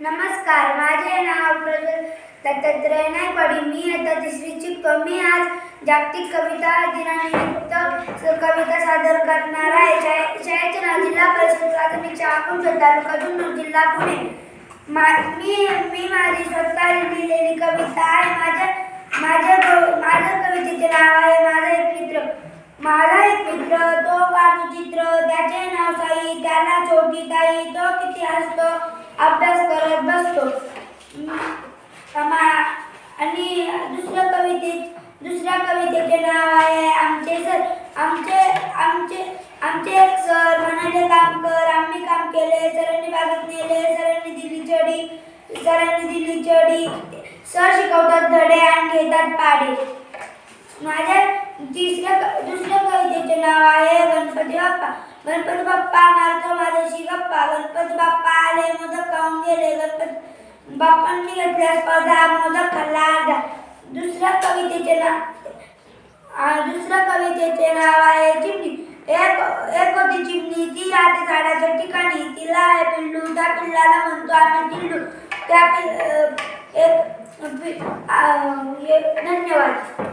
नमस्कार माझे नाव प्रज्वल दत्तात्रय नायकवाडी. मी आता तिसरीची कमी आज जागतिक कविता दिनानिमित्त कविता सादर करणार आहे. शाळे- शाळेचे नाव जिल्हा परिषद प्राथमिक शाळा कुंभ तालुका जुन्नर जिल्हा पुणे. मा मी मी माझी स्वतः लिहिलेली कविता आहे. माझ्या माझ्या कव- माझ्या कवितेचे नाव आहे माझा एक मित्र. माझा एक मित्र तो काढू चित्र त्याचे नाव साई त्याला छोटी ताई तो किती हसतो. अभ्यास करत बसतो. आणि दुसऱ्या कविते दुसऱ्या कवितेचे नाव आहे आमचे सर आमचे आमचे आमचे एक सर म्हणाले काम कर आम्ही काम केले सरांनी बागेत नेले सरांनी दिली चढी सरांनी दिली चढी सर शिकवतात धडे आणि घेतात पाडे. माझ्या तिसऱ्या क- दुसऱ्या कवितेचे नाव आहे गणपती बाप्पा. गणपती बाप्पा मारतो माझ्याशी गप्पा. गणपती बाप्पा पाहून गेले गणपती बाप्पांनी घेतल्या स्पर्धा मोदक खाल्ला अर्धा दुसऱ्या कवितेचे नाव दुसऱ्या कवितेचे नाव आहे चिमणी. एक एक होती चिमणी ती राहते झाडाच्या ठिकाणी तिला आहे पिल्लू त्या पिल्लाला म्हणतो आम्ही चिल्लू. त्या पिल एक धन्यवाद.